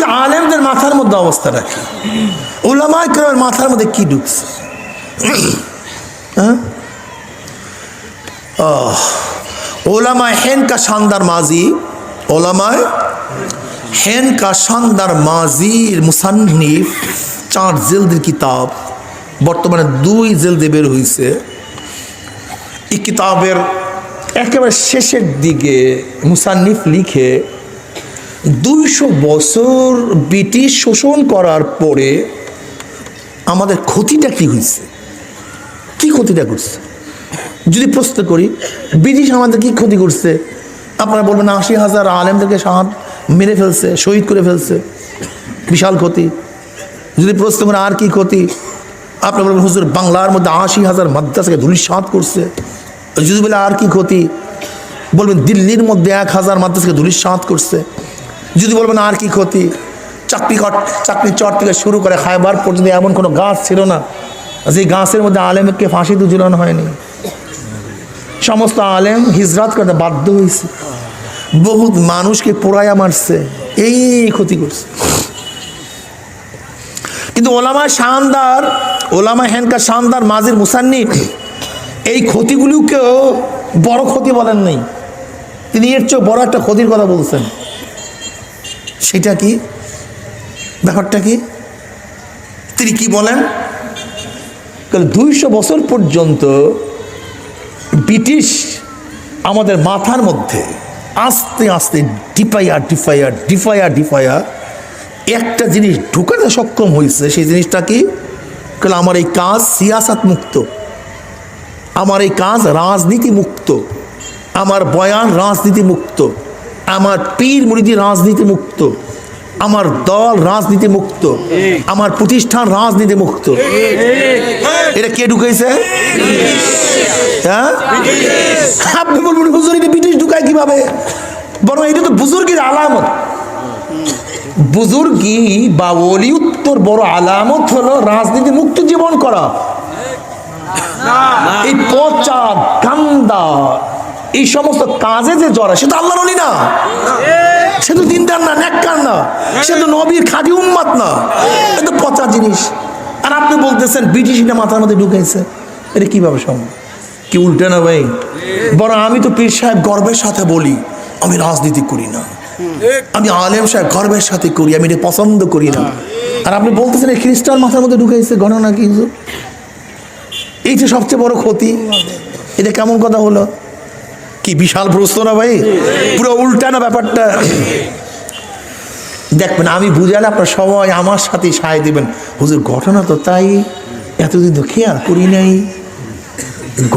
আজকে আলেমদের মাথার মধ্যে অবস্থা রাখি। ওলামা ইকরামের মাথার মধ্যে কি ঢুকছে? হ্যাঁ? ওলামায় হেন কা শানদার মাজি ওলামায় হেন কা শানদার মাজির মুসান্নিফ চার জেলদের কিতাব, বর্তমানে দুই জেলদে বের হয়েছে এই কিতাবের একেবারে শেষের দিকে মুসান্নিফ লিখে দুইশো বছর ব্রিটিশ শোষণ করার পরে আমাদের ক্ষতিটা কি হয়েছে? কি ক্ষতিটা করছে? যদি প্রশ্ন করি, ব্রিটিশ আমাদের কি ক্ষতি করছে? আপনারা বলবেন, আশি হাজার আলেমদেরকে সাহায্য মেরে ফেলছে, শহীদ করে ফেলছে। বিশাল ক্ষতি। যদি প্রশ্ন করেন, আর কি ক্ষতি? আপনি বলবেন, হুজুর, বাংলার মধ্যে আশি হাজার মাদ্রাসাকে ধুলিসাৎ করছে। যদি বলে, আর কি ক্ষতি? বলবেন, দিল্লির মধ্যে এক হাজার মাদ্রাসাকে ধুলিসাৎ করছে। যদি বলবেন আর কি ক্ষতি? চাকরি চাকরি চট থেকে শুরু করে খাইবার পর্যন্ত এমন কোনো গাছ ছিল না যে গাছের মধ্যে আলেমকে ফাঁসি তো ঝুলানো হয়নি। সমস্ত আলেম হিজরাত করতে বাধ্য হয়েছে। বহুত মানুষকে পোড়াইয়া মারছে, এই ক্ষতি করছে। কিন্তু ওলামা শানদার ওলামা হেনকা শানদার মাজির মুসান্নিফ এই ক্ষতিগুলিকেও বড় ক্ষতি বলেন নেই। তিনি এর চেয়ে বড় একটা ক্ষতির কথা বলছেন। সেটা কি? ব্যাপারটা কি? তিনি কি বলেন? দুইশো বছর পর্যন্ত ব্রিটিশ আমাদের মাথার মধ্যে আস্তে আস্তে ডিফাইয়া ডিফাইয়া ডিফাইয়া ডিফাইয়া একটা জিনিস ঢুকাতে সক্ষম হয়েছে, সেই জিনিসটা কি? আমার এই কাজ সিয়াসাত মুক্ত আমার এই কাজ রাজনীতি মুক্ত আমার বয়ান রাজনীতি মুক্ত আমার পীর মুরিদি রাজনীতি মুক্ত। আমার দল রাজনীতি মুক্ত। আমার প্রতিষ্ঠান রাজনীতি মুক্ত। এটা কে ঢুকাইছে? আপনি বলবেন হুজুর এটা ব্রিটিশ ঢুকায় কীভাবে? বরং এটা তো বুজুর্গের আলামত। বুজুর্গি বা অলি উত্তর বড় আলামত হলো রাজনীতি মুক্ত জীবন করা। এই পচা, গান্দা এই সমস্ত কাজে যে জড়া সে তো আল্লাহর অলি না। সে তো দিনদার না নেককার না। সে তো নবীর খাদি উম্মাত না। এ তো পচা জিনিস। আর আপনি বলতেছেন, ব্রিটিশ এটা মাথার মধ্যে ঢুকাইছে। এটা কীভাবে সম্ভব? কি উল্টে না ভাই? বরং আমি তো পীর সাহেব গর্বের সাথে বলি, আমি রাজনীতি করি না। আমি আলেম সাহেব গর্বের সাথে করি, আমি এটা পছন্দ করি না। আর আপনি বলতেছেন, এই খ্রিস্টান মাথার মধ্যে ঢুকাইছে গণনা কিন্তু এই যে সবচেয়ে বড় ক্ষতি, এটা কেমন কথা হলো? কি বিশাল প্রশ্ন না ভাই? পুরো উল্টা না ব্যাপারটা। দেখবেন, আমি বুঝালে আপনার সবাই আমার সাথে সায় দেবেন। হুজুর, ঘটনা তো তাই, এতদিন তো খেয়াল করি নাই।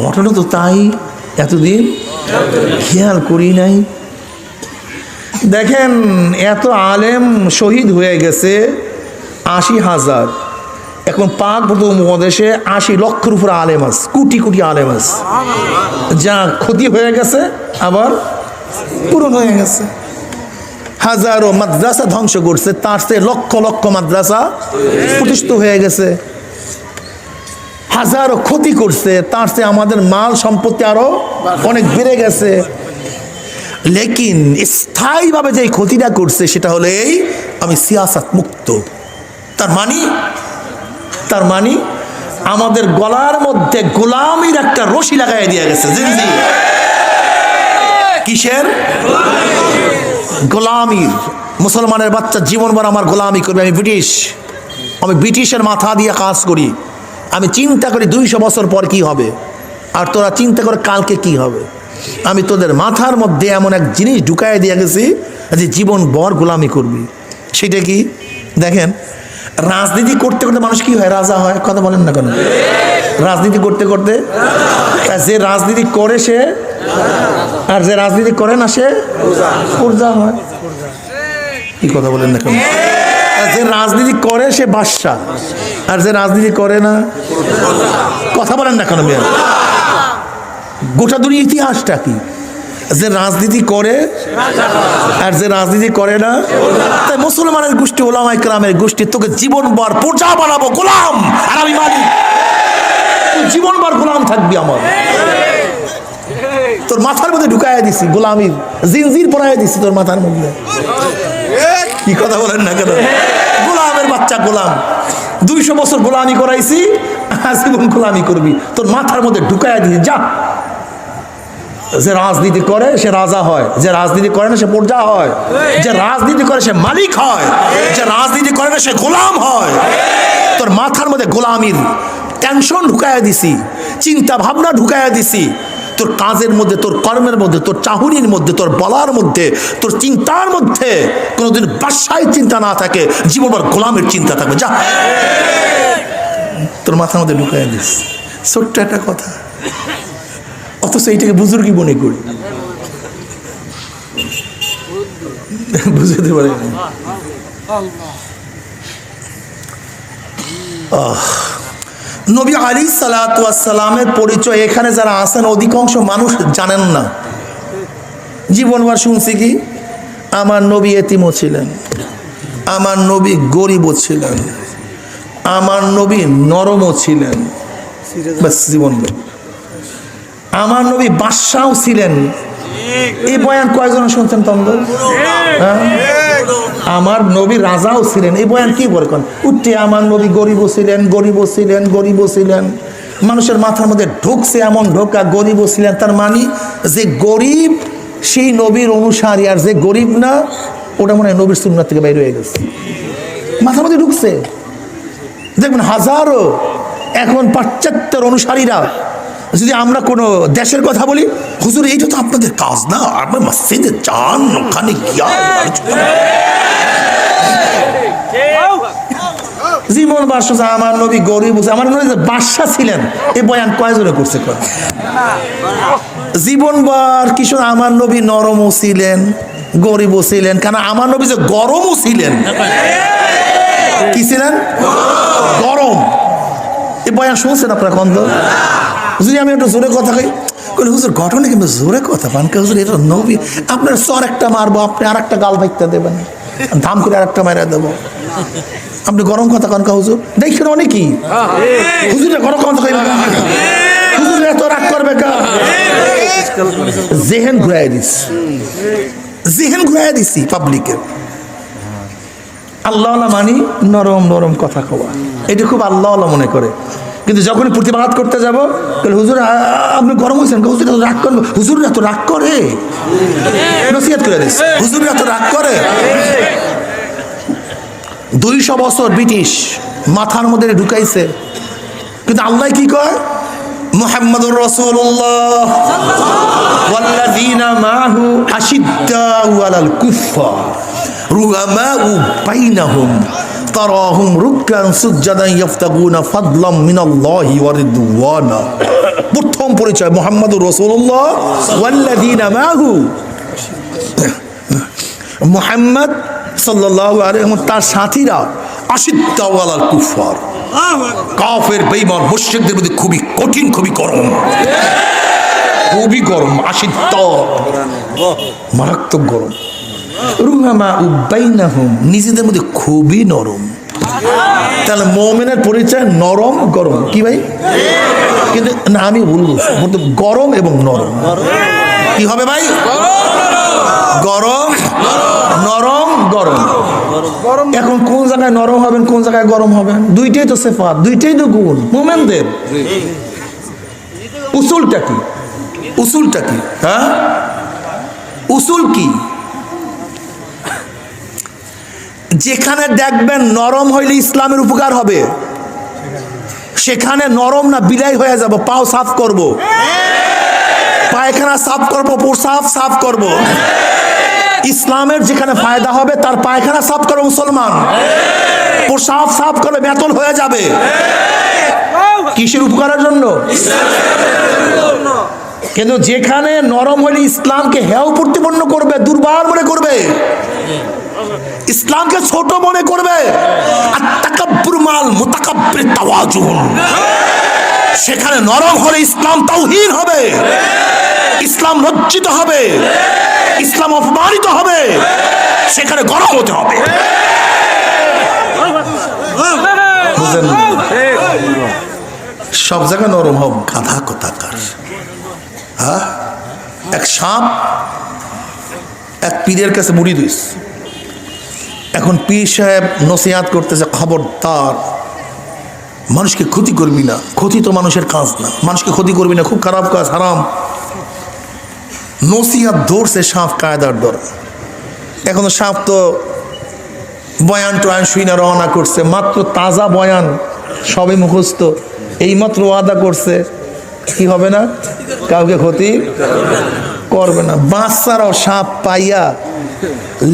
ঘটনা তো তাই, এতদিন খেয়াল করি নাই। দেখেন, এত আলেম শহীদ হয়ে গেছে আশি হাজার। এখন পাক প্রথম মহাদেশে আশি লক্ষের উপরে আলেম আছে, কোটি কোটি আলেম আছে। যা ক্ষতি হয়ে গেছে, আবার পূরণ হয়ে গেছে। হাজারো মাদ্রাসা ধ্বংস করছে, তার চেয়ে লক্ষ লক্ষ মাদ্রাসা প্রতিষ্ঠিত হয়ে গেছে। হাজারো ক্ষতি করছে, তার চেয়ে আমাদের মাল সম্পত্তি আরও অনেক বেড়ে গেছে। লেকিন স্থায়ীভাবে যে ক্ষতিটা করছে, সেটা হলো আমি সিয়াসাত মুক্ত তার মানে তার মানে আমাদের গলার মধ্যে গোলামির একটা রশি লাগাই দিয়ে গেছে। কিসের? গোলামির। মুসলমানের বাচ্চা জীবনভর আমার গোলামি করবে। আমি ব্রিটিশ। আমি ব্রিটিশের মাথা দিয়ে কাজ করি। আমি চিন্তা করি দুইশো বছর পর কি হবে? আর তোরা চিন্তা করে কালকে কি হবে? আমি তোদের মাথার মধ্যে এমন এক জিনিস ঢুকাই দিয়ে গেছি যে জীবন বর গোলামি করবি। সেটা কি? দেখেন রাজনীতি করতে করতে মানুষ কি হয়? রাজা হয়? কথা বলেন না কেন? রাজনীতি করতে করতে? যে রাজনীতি করে সে, আর যে রাজনীতি করে না সে প্রজা হয়। কি কথা বলেন না কেন? যে রাজনীতি করে সে বাদশাহ, আর যে রাজনীতি করে না, কথা বলেন না কেন গোটা দুনিয়া ইতিহাসটা কি? যে রাজনীতি করে আর যে রাজনীতি করে না, তাই মুসলমানের গোষ্ঠী ওলামা ইকরামের গোষ্ঠী তোকে জীবনভর প্রজা বানাবো, গোলাম। আর আমি মালিক তুই জীবনভর গোলাম থাকবি আমার। তোর মাথার মধ্যে ঢুকাইয়া দিছি গোলামির জিনজির পরাইয়া দিছি তোর মাথার মধ্যে। কি কথা বলেন না কেন? গোলামের বাচ্চা গোলাম। দুইশো বছর গোলামি করাইছি আজীবন গোলামি করবি। তোর মাথার মধ্যে ঢুকাইয়া দিয়েছি যা। যে রাজনীতি করে, সে রাজা হয়। যে রাজনীতি করে না, সে পর্যা হয়। যে রাজনীতি করে, সে মালিক হয়। যে রাজনীতি করে না, সে গোলাম হয়। তোর মাথার মধ্যে গোলামির টেনশন ঢুকাইয়া দিছি, চিন্তা ভাবনা ঢুকাইয়া দিছি। তোর কাজের মধ্যে, তোর কর্মের মধ্যে, তোর চাহুনির মধ্যে, তোর বলার মধ্যে, তোর চিন্তার মধ্যে কোনোদিন বাসায় চিন্তা না থাকে, জীবনভর গোলামের চিন্তা থাকবে। যা। তোর মাথার মধ্যে ঢুকাইয়া দিস। ছোট্ট একটা কথা। অথচ এইটাকে বুজুর্গি মনে করি। বুঝতে পারি নবী আলী সালাতামের পরিচয় এখানে যারা আছেন, অধিকাংশ মানুষ জানেন না। জীবনবার শুনছি কি? আমার নবী এতিমও ছিলেন। আমার নবী গরিবও ছিলেন। আমার নবী নরমও ছিলেন। ব্যাস, জীবন আমার নবী বাদশাও ছিলেন। এই বয়ান কয়জন শুনছেন তন্দ হ্যাঁ? আমার নবী রাজাও ছিলেন। এই বয়ান কি বলে কোন? উঠতে আমার নবী গরিব ছিলেন গরিব ছিলেন গরিব ছিলেন। মানুষের মাথার মধ্যে ঢুকছে এমন ঢোকা, গরিব ছিলেন। তার মানে যে গরিব, সেই নবীর অনুসারী, আর যে গরিব না, ওটা মনে হয় নবীর সুন্নার থেকে বাইরে হয়ে গেছে। মাথার মধ্যে ঢুকছে। দেখবেন হাজারো এখন পাশ্চাত্যের অনুসারীরা যদি আমরা কোনো দেশের কথা বলি হুজুর এইটা তো আপনাদের কাজ না। আপনার মসজিদে যান ওখানে গিয়া আলোচনা জীবন বাদশাহ আমার নবী গরিব। আমার নবী যে বাদশাহ ছিলেন এই বয়ান কয়জনে করছে জীবনবার কিশোর আমার নবী নরমও ছিলেন গরিবও ছিলেন কেন আমার নবী যে গরমও ছিলেন? কি ছিলেন? গরম। এই বয়ান শুনছেন আপনারা কন্দ যদি আমি একটু জোরে কথা কই। কই হুজুর ঘটনা কিন্তু জোরে কথা পান হুজুর, এটা নবী। আপনার চর একটা মারবো, আপনি আর একটা গাল ভাইতে দেবেন। ধাম করে আর একটা মারা দেবো। আপনি গরম কথা কন কা হুজুর? দেখছেন অনেকই? হুজুরে গরম কথা কইবে না। হুজুর, এত রাগ করবে কা? জেহেন ঘুরাই দিস জেহেন ঘুরাই দিছি পাবলিকের। আল্লাহ মানি নরম নরম কথা কওয়া। এটা খুব আল্লাহ মনে করে। কিন্তু যখন প্রতিবাদ করতে যাব তাহলে হুজুর আপনি গরম হয়েছেন হুজুর এত রাগ করবে? হুজুর এত রাগ করে। নসিহত করে হুজুর এত রাগ করে। দুইশো বছর ব্রিটিশ মাথার মধ্যে ঢুকাইছে। কিন্তু আল্লাহ কি কয়? মুহাম্মদুর রাসূলুল্লাহ ওয়াল্লাযীনা মাহু আশিদ্দাউ আলাল কুফফার, রুহামাউ বাইনাহুম তারাহুম রুককান সুজ্জাদান ইয়াফতাগুনা ফাদলাম মিনাল্লাহি ওয়া রিদওয়ানা। প্রথম পরিচয়, মুহাম্মদুর রাসূলুল্লাহ ওয়াল্লাযীনা মাহু। মুহাম্মদ সাল্লাল্লাহু আলাইহি তার সাথীরা আশিদ্দাউ আলাল কুফফার। কাফের, বেঈমান, মুশরিকদের মধ্যে খুবই কঠিন, খুবই গরম। খুবই গরম আশিদ্দ মারাত্মক গরম। রুহামা উবাইনাহুম নিজেদের মধ্যে খুবই নরম। তাহলে মৌমিনের পরিচয় নরম, গরম। কি ভাই? কিন্তু না, আমি বলব বলতে গরম এবং নরম। কি হবে ভাই? গরম, নরম, গরম। এখন কোন জায়গায় নরম হবেন, কোন জায়গায় গরম হবেন? দুইটাই তো সেফাত, দুইটাই তো গুণ। মোমেনদের। উসুলটা কি? উসুলটা কি? হ্যাঁ? উসুল কি? যেখানে দেখবেন নরম হইলে ইসলামের উপকার হবে, সেখানে নরম না বিলাই হয়ে যাব, পাও সাফ করব। পায়খানা সাফ করব প্রসাব সাফ করব। ইসলামের যেখানে ফায়দা হবে, তার পায়খানা সাফ করবে মুসলমান। প্রসাব সাফ করবে বেতন হয়ে যাবে। কিসের উপকারের জন্য? কিন্তু যেখানে নরম হলে ইসলামকে হেয় প্রতিপন্ন করবে, দুর্বল মনে করবে ইসলামকে ছোট মনে করবে আর মাল তাওয়াজুন সেখানে নরম হলে ইসলাম তাওহীন হবে। ইসলাম লজ্জিত হবে। ইসলাম অপমানিত হবে। সেখানে গরম হতে হবে। সব জায়গায় নরম হোক গাধা কোথাকার। হ্যাঁ? এক সাপ, এক পীরের কাছে মুড়ি দিস। এখন পীর সাহেব নসিহাত করতেছে, খবরদার, মানুষকে ক্ষতি করবি না। ক্ষতি তো মানুষের কাজ না। মানুষকে ক্ষতি করবি না, খুব খারাপ কাজ, হারাম। নসিহাত ধরছে সাপ কায়দার দর। এখন সাপ তো বয়ান টয়ান শুই না, রওনা করছে। মাত্র তাজা বয়ান সবে মুখস্থ। এইমাত্র ওয়াদা করছে, কি হবে না? কাউকে ক্ষতি করবে না। বাচ্চারাও সাপ পাইয়া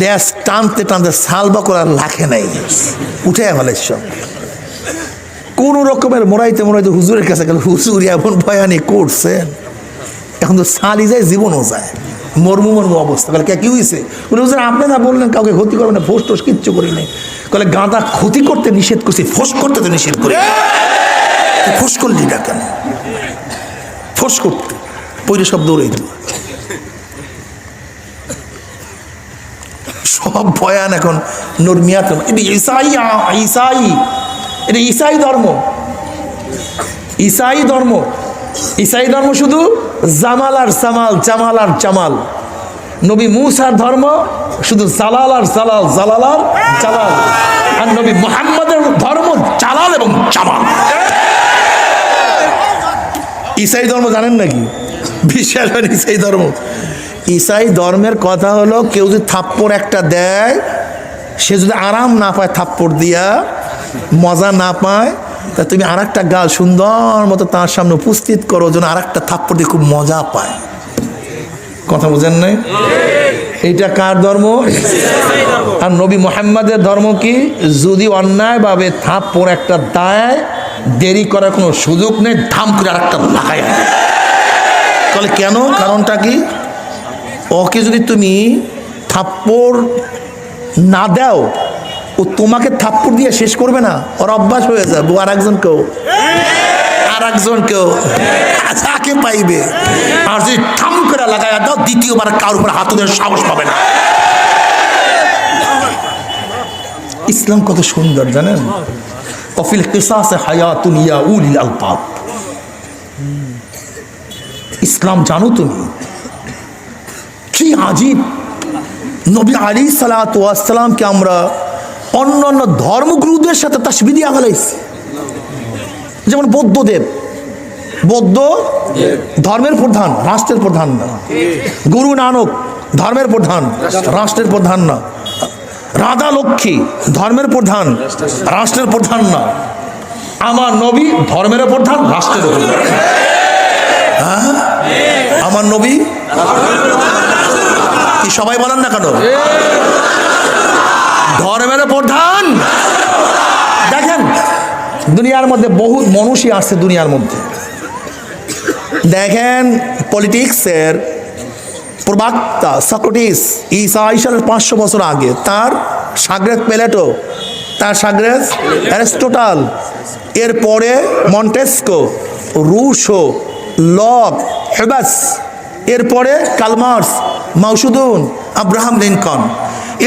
ল্যাস টানতে টানতে সালবা করার লাখে নাই উঠে ফেলে সব। কোন রকমের মোড়াইতে মোড়াইতে হুজুরের কাছে গেল, হুজুর, এমন বয়ানি করছেন? এখন তো সালি যায়, জীবনও যায়। মর্মু মর্মু অবস্থা। বলে, কে হয়েছে বলে, হুজুর, আপনি না বললেন কাউকে ক্ষতি করবে না, ফোস টোস কিচ্ছু করি নাই। বলে, গাঁদা ক্ষতি করতে নিষেধ করছি, ফোস করতে তো নিষেধ করি ফোস করলি না কেন? ফোস করতে। পৈরে সব দৌড়াই দিল সব এখন। নর্মিয়াত এটা ইসাই ইসাই এটা ইসাই ধর্ম। ইসাই ধর্ম। ইসাই ধর্ম শুধু জামাল আর সামাল, জামাল আর জামাল। নবী মুসার ধর্ম শুধু জালাল আর জালাল জালাল আর জালাল। আর নবী মোহাম্মদের ধর্ম জালাল এবং জামাল। ইসাই ধর্ম জানেন নাকি? বিশ্বাস করেন ইসাই ধর্ম। ইসাই ধর্মের কথা হলো কেউ যদি থাপ্পড় একটা দেয়, সে যদি আরাম না পায় থাপ্পড় দিয়া, মজা না পায়, তা তুমি আর একটা গাল সুন্দর মতো তার সামনে উপস্থিত করো যেন আর একটা থাপ্পড় দিয়ে খুব মজা পায়। কথা বুঝেন নাই? এইটা কার ধর্ম? আর নবী মোহাম্মদের ধর্ম কি? যদি অন্যায়ভাবে থাপ্পড় একটা দেয়, দেরি করার কোনো সুযোগ নেই, ধাম করে আর একটা লাগাই তাহলে কেন? কারণটা কি? ওকে যদি তুমি থাপ্পড় না দাও, ও তোমাকে থাপ্পড় দিয়ে শেষ করবে না। ওর অভ্যাস হয়ে যাবে। আর একজন কেউ? আর একজন কেউ? যাকে পাইবে। আর যদি থাম করে লাগাই দাও, দ্বিতীয়বার কারোর উপর হাত দেওয়ার সাহস পাবে না। ইসলাম কত সুন্দর, জানেন? কফিল কিসাসে হায়াতুন ইয়া উলিল আলবাব। ইসলাম জানো তুমি? কি আজীব। নবী আলী সালাতামকে আমরা অন্য অন্য ধর্মগুরুদের সাথে তাসবি দিয়া ফেলাইছি যেমন বৌদ্ধদেব বৌদ্ধ ধর্মের প্রধান, রাষ্ট্রের প্রধান না। গুরু নানক ধর্মের প্রধান, রাষ্ট্রের প্রধান না। রাধা লক্ষ্মী ধর্মের প্রধান, রাষ্ট্রের প্রধান না। আমার নবী ধর্মের প্রধান, রাষ্ট্রের প্রধান? আমার নবী? কি সবাই বলেন না কেন? ধর্মের প্রধান। দেখেন, দুনিয়ার মধ্যে বহু মানুষই আসছে দুনিয়ার মধ্যে। দেখেন, পলিটিক্সের প্রবক্তা সক্রেটিস ঈসা আইসালের পাঁচশো বছর আগে, তার সাগরেত প্লেটো, তার সাগরেত অ্যারিস্টোটাল, এরপরে মন্টেস্কো, রুশো লক হেবাস, এরপরে কালমার্স, মাউসুদুন, আব্রাহাম লিঙ্কন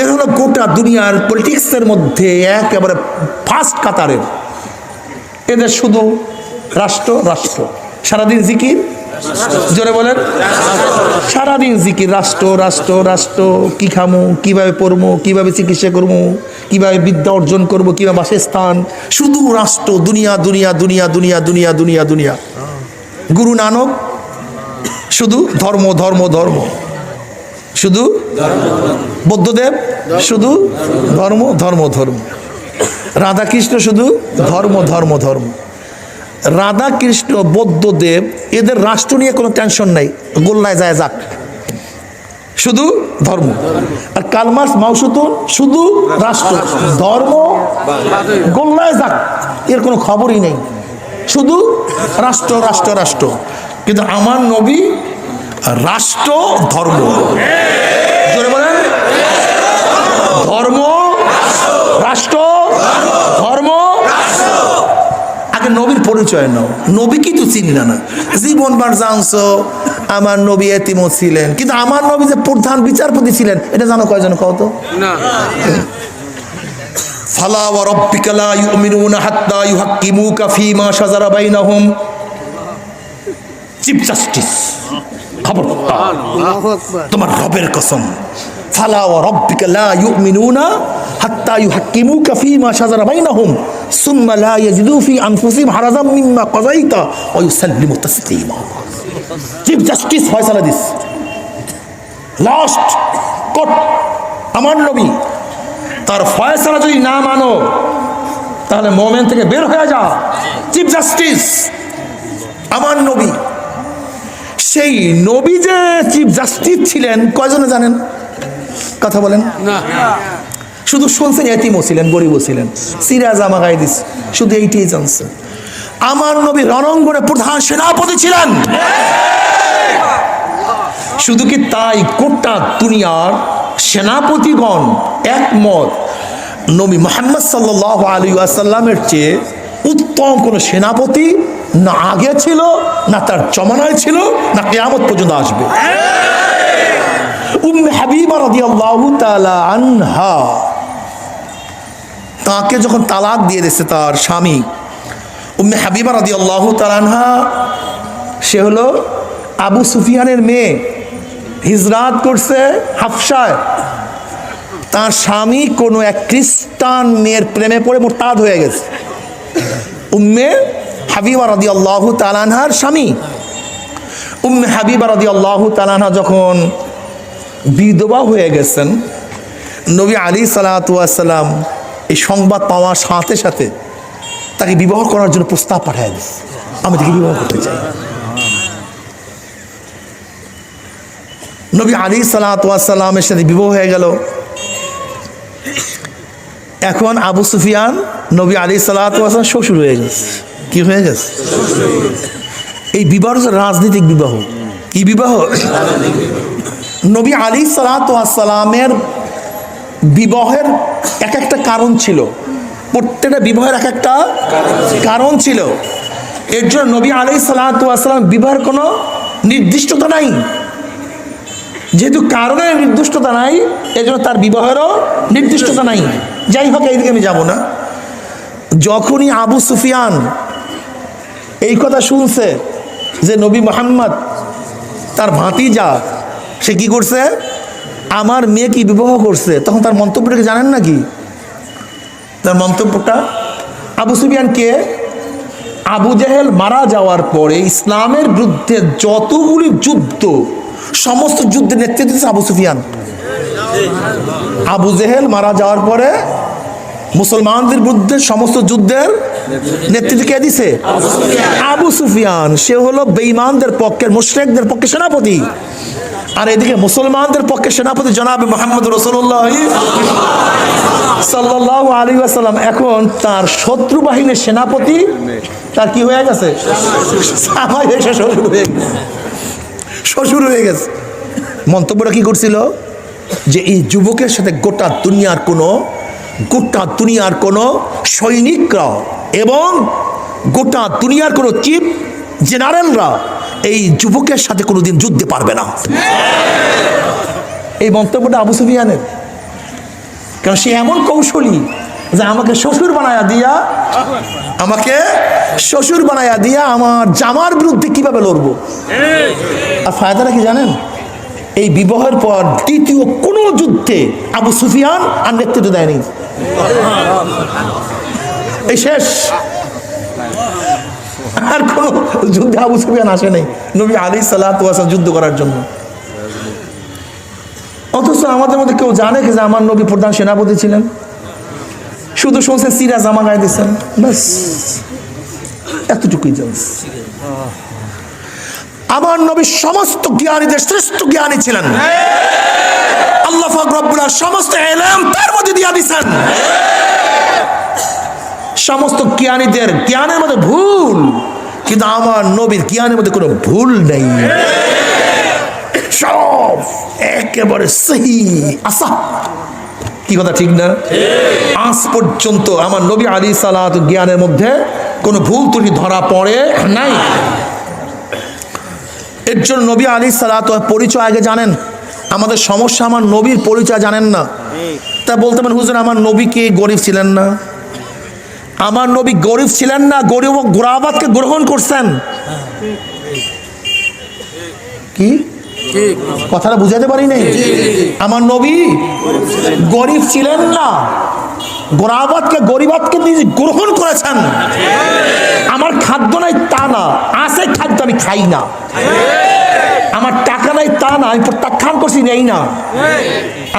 এর হলো গোটা দুনিয়ার পলিটিক্সের মধ্যে একেবারে ফার্স্ট কাতারের। এদের শুধু রাষ্ট্র রাষ্ট্র। সারাদিন জিকির? জোরে বলেন। সারাদিন জিকির, রাষ্ট্র রাষ্ট্র রাষ্ট্র। কি খামো, কীভাবে পড়ব কীভাবে চিকিৎসা করব কীভাবে বিদ্যা অর্জন করব কীভাবে বাসস্থান। শুধু রাষ্ট্র, দুনিয়া দুনিয়া দুনিয়া দুনিয়া দুনিয়া দুনিয়া দুনিয়া। গুরু নানক, শুধু ধর্ম ধর্ম ধর্ম। শুধু বৌদ্ধদেব, শুধু ধর্ম ধর্ম ধর্ম। রাধাকৃষ্ণ শুধু ধর্ম ধর্ম ধর্ম। রাধা কৃষ্ণ বৌদ্ধদেব, এদের রাষ্ট্র নিয়ে কোনো টেনশন নাই, গোল্লায় যায় যাক। শুধু ধর্ম। আর কালমাস, মাউসুতুন, শুধু রাষ্ট্র। ধর্ম গোল্লায় যাক, এর কোনো খবরই নেই। শুধু রাষ্ট্র রাষ্ট্র রাষ্ট্র। কিন্তু আমার নবী রাষ্ট্র, ধর্ম। ধর্ম, রাষ্ট্র, ধর্ম। আগে নবীর পরিচয় নাও। নবী কি তো চিনি না জীবন বার জানছো, আমার নবী এতিমো ছিলেন। কিন্তু আমার নবী যে প্রধান বিচারপতি ছিলেন, এটা জানো কয়জন কত না। ফালা ওয়া রাব্বিকা লা ইউমিনুনা হাত্তা ইউহাক্কিমুকা ফীমা শাজারা বাইনাহুম চিফ জাস্টিস খবরদার আল্লাহু আকবার তোমার রবের কসম ফালা ওয়া রাব্বিকা লা ইউমিনুনা হাত্তা ইউহাক্কিমুকা ফীমা শাজারা বাইনাহুম সুম্মা লা ইয়াজিদু ফি আনফুসিহিম হারাজাম মিম্মা কাযাইতা ওয়া ইউসাল্লিমু তাসলিমা চিফ জাস্টিস ফয়সালা দিস লাস্ট কোর্ট আমার নবী তার ফয়সালা যদি না মানো তাহলে মোমেন থেকে বের হয়ে যা। চিফ জাস্টিস আমার নবী। সেই নবী যে চিফ জাস্টিস ছিলেন কয়জনে জানেন? কথা বলেন। শুধু শুনছেন এতিমও ছিলেন গরিবও ছিলেন। সিরাজ আমা গায়ে দিস শুধু এইটাই জানছেন। আমার নবী রণঙ্গনে প্রধান সেনাপতি ছিলেন। শুধু কি তাই গোটা দুনিয়ার সেনাপতিগণ একমত। নবী মোহাম্মদ সাল্লাহ আলী আসাল্লামের চেয়ে উত্তম কোনো সেনাপতি না আগে ছিল, না তার জমানায় ছিল, না কেয়ামত পর্যন্ত আসবে। তাকে যখন তালাক দিয়ে দিয়েছে তার স্বামী, উম্মে হাবিবা রাদিয়াল্লাহু তাআলা আনহা, সে হলো আবু সুফিয়ানের মেয়ে। হিজরাত করছে হাফসায়। তার স্বামী কোনো এক খ্রিস্টান মেয়ের প্রেমে পড়ে মোরতাদ হয়ে গেছে। উম্মে হাবিবা রাদি আল্লাহ তালানহার স্বামী। উম্মে হাবিবা রাদি আল্লাহ তালানহা যখন বিধবা হয়ে গেছেন, নবী আলী সালাতাম এই সংবাদ পাওয়ার সাথে সাথে তাকে বিবাহ করার জন্য প্রস্তাব পাঠায় আমি তাকে বিবাহ করতে চাই। নবী আলী সালাতামের সাথে বিবাহ হয়ে গেল। এখন আবু সুফিয়ান নবী আলী সালাতাম শ্বশুর হয়ে গেছে। কি হয়ে গেছে? এই বিবাহ রাজনৈতিক বিবাহ। কি বিবাহ? নবী আলী সালাতামের বিবাহের এক একটা কারণ ছিল। প্রত্যেকটা বিবাহের এক একটা কারণ ছিল। এর জন্য নবী আলী সালাতাম বিবাহের কোনো নির্দিষ্টতা নাই। যেহেতু কারণের নির্দিষ্টতা নাই এই জন্য তার বিবাহেরও নির্দিষ্টতা নাই। যাই হোক, এইদিকে আমি যাব না। যখনই আবু সুফিয়ান এই কথা শুনছে যে নবী মোহাম্মদ তার ভাতিজা, সে কি করছে? আমার মেয়ে কি বিবাহ করছে? তখন তার মন্তব্যটাকে জানেন নাকি? তার মন্তব্যটা, আবু সুফিয়ান কে? আবু জেহেল মারা যাওয়ার পরে ইসলামের বিরুদ্ধে যতগুলি যুদ্ধ সমস্ত যুদ্ধের নেতৃত্ব দিচ্ছে আবু সুফিয়ান। আবু জেহেল মারা যাওয়ার পরে মুসলমানদের বিরুদ্ধে সমস্ত যুদ্ধের নেতৃত্ব কে দিছে আবু সুফিয়ান। সে হলো বেঈমানদের পক্ষের, মুশরেকদের পক্ষে সেনাপতি। আর এদিকে মুসলমানদের পক্ষে সেনাপতি জনাবে মোহাম্মদ রসুল্লাহ সাল্লাহ আলী আসাল্লাম এখন তার শত্রু বাহিনীর সেনাপতি, তার কি হয়ে গেছে? হয়ে গেছে। শ্বশুর হয়ে গেছে। মন্তব্যটা কি করছিল? যে এই যুবকের সাথে গোটা দুনিয়ার কোনো, গোটা দুনিয়ার কোনো সৈনিকরা এবং গোটা দুনিয়ার কোনো চিফ জেনারেলরা এই যুবকের সাথে কোনোদিন যুদ্ধে পারবে না। এই মন্তব্যটা আবু সুফিয়ানের। কারণ সে এমন কৌশলী যে আমাকে শ্বশুর বানায়া দিয়া, আমাকে শ্বশুর বানায়া দিয়া আমার জামার বিরুদ্ধে কীভাবে লড়বো? আর ফায়দাটা কি জানেন? এই বিবাহের পর দ্বিতীয় কোনো যুদ্ধে আবু সুফিয়ান আর নেতৃত্ব দেয়নি। এই শেষ। আর কোনো যুদ্ধে আবু সুফিয়ান আসে নাই, নবী আলী সাল্লাহ যুদ্ধ করার জন্য। অথচ আমাদের মধ্যে কেউ জানে যে আমার নবী প্রধান সেনাপতি ছিলেন? শুধু শুনছে সিরা জামা গায়ে দিচ্ছেন ব্যাস। এতটুকুই জানস আমার নবী সমস্ত জ্ঞানীদের শ্রেষ্ঠ জ্ঞানী ছিলেন। আল্লাহ ফাকরাবুল্লাহ সমস্ত এলাম তার মধ্যে দিয়া দিচ্ছেন সমস্ত জ্ঞানীদের জ্ঞানের মধ্যে ভুল, কিন্তু আমার নবীর জ্ঞানের মধ্যে কোনো ভুল নেই। সব একেবারে সহি আসা কি কথা, ঠিক না? আজ পর্যন্ত আমার নবী আলী সালাত জ্ঞানের মধ্যে কোনো ভুল ত্রুটি ধরা পড়ে নাই। এর জন্য নবী আলী সালাত পরিচয় আগে জানেন। আমাদের সমস্যা আমার নবীর পরিচয় জানেন না। তা বলতে পারেন, হুজুর, আমার নবী কে গরিব ছিলেন না? আমার নবী গরিব ছিলেন না, গরিব গোরাবাদকে গ্রহণ করছেন। কি? কথাটা বুঝাতে পারি নাই আমার নবী গরিব ছিলেন না। গোরাবাদকে গরিবাদকে নিজে গ্রহণ করেছেন। আমার খাদ্য নাই তা না। আছে খাদ্য আমি খাই না। আমার টাকা নাই তা না। আমি প্রত্যাখ্যান করছি নেই না।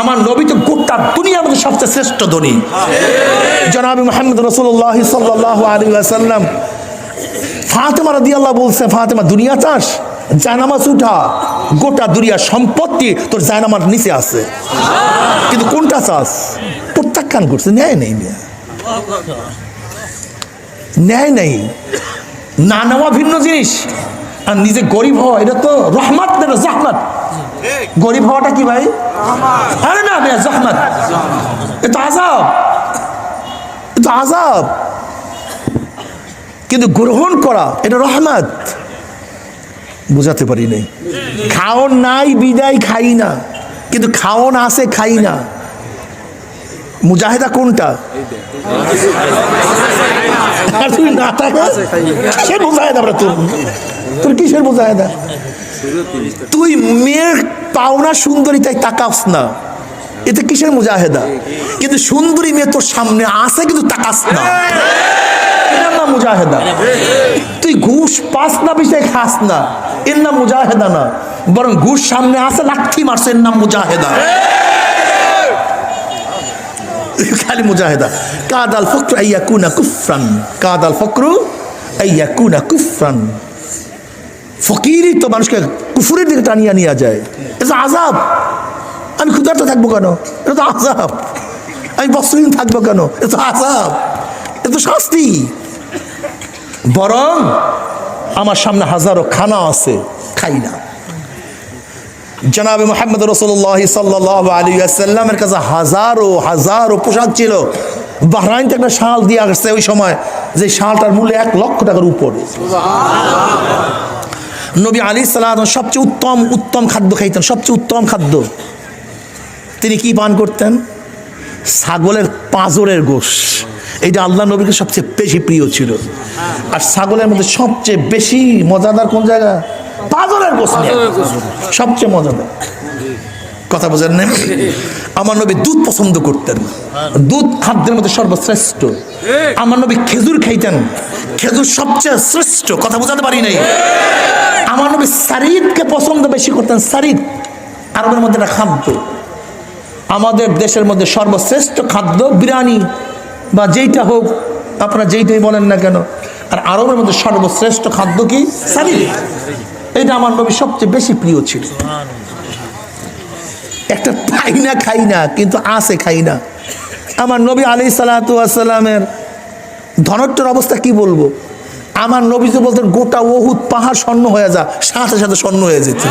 আমার নবী তো গোটা দুনিয়ার মধ্যে সবচেয়ে শ্রেষ্ঠ ধনী। জনাবি মোহাম্মদ রসুল্লাহ সাল্লাহ আলী আসাল্লাম ফাতেমা রাদি আল্লাহ বলছে ফাতেমা দুনিয়া চাস? জায়নামাজ উঠা। গোটা দুনিয়ার সম্পত্তি তোর জায়নামার নিচে আছে। কিন্তু কোনটা চাস? প্রত্যাখ্যান করছে, ন্যায় নেই ন্যায় নেই। না নেওয়া ভিন্ন জিনিস। আর নিজে গরিব হওয়া, এটা তো রহমত না জাহমাত। গরিব হওয়াটা কি ভাই? আরে না মিয়া, জাহমাত। এটা আজাব এটা আজাব কিন্তু গ্রহণ করা, এটা রহমত। বুঝাতে পারি নাই। খাওন নাই, বিদায় খাই না। কিন্তু খাওন আছে, খাই না। মুজাহেদা কোনটা? তুই না থাকে তোর। তোর কিসের মুজাহেদা? তুই মেয়ের পাওনা সুন্দরী তাই তাকাস না। এতে কিসের মুজাহেদা? কিন্তু সুন্দরী মেয়ে তোর সামনে আসে কিন্তু তাকাস না। নাম মুজাহেদা। তুই ঘুষ পাস না, বিষয় খাস না। এর নাম মুজাহেদা না। বরং ঘুষ সামনে আসে লাঠি মারছে এর নাম মুজাহেদা। খালি মুজাহেদা। কাদাল ফকরু আইয়া কুনা কুফরান। কাদাল ফকরু আইয়া কুনা কুফরান। ফকিরই তো মানুষকে কুফুরের দিকে টানিয়ে নিয়ে যায়। এটা আজাব আমি ক্ষুধার্ত থাকব কেন? এটা তো আজাব আমি বস্ত্রহীন থাকব কেন? এটা আজাব এটা তো শাস্তি। বরং আমার সামনে হাজারো খানা আছে, খাই না। জনাবে মোহাম্মদ রসুল্লাহ সাল্লাহ আলী আসাল্লামের কাছে হাজারো হাজারো পোশাক ছিল। বাহরাইন থেকে একটা শাল দিয়ে আসছে ওই সময়, যে শালটার মূল্য এক লক্ষ টাকার উপরে। নবী আলী সাল্লাম সবচেয়ে উত্তম উত্তম খাদ্য খাইতেন, সবচেয়ে উত্তম খাদ্য। তিনি কি পান করতেন? ছাগলের পাঁজরের গোশ। এটা আল্লাহ নবীকে সবচেয়ে বেশি প্রিয় ছিল। আর ছাগলের মধ্যে সবচেয়ে বেশি মজাদার কোন জায়গা? পাঁজরের গোশ সবচেয়ে মজাদার। কথা বোঝেন না আমার নবী দুধ পছন্দ করতেন। দুধ খাদ্যের মধ্যে সর্বশ্রেষ্ঠ। আমার নবী খেজুর খাইতেন। খেজুর সবচেয়ে শ্রেষ্ঠ। কথা বোঝাতে পারি নাই? আমার নবী সারিদকে পছন্দ বেশি করতেন। সারিদ আরবের মধ্যে একটা খাদ্য। আমাদের দেশের মধ্যে সর্বশ্রেষ্ঠ খাদ্য বিরিয়ানি বা যেইটা হোক, আপনারা যেইটাই বলেন না কেন, আর আরবের মধ্যে সর্বশ্রেষ্ঠ খাদ্য কি? সারিদ এটা আমার নবী সবচেয়ে বেশি প্রিয় ছিল। একটা পাই না, খাই না, কিন্তু আছে খাই না। আমার নবী আলি সালাতামের ধনট্টর অবস্থা কি বলব? আমার নবী যে বলতেন, গোটা বহুত পাহাড় স্বর্ণ হয়ে যা, সাথে সাথে স্বর্ণ হয়ে যেত।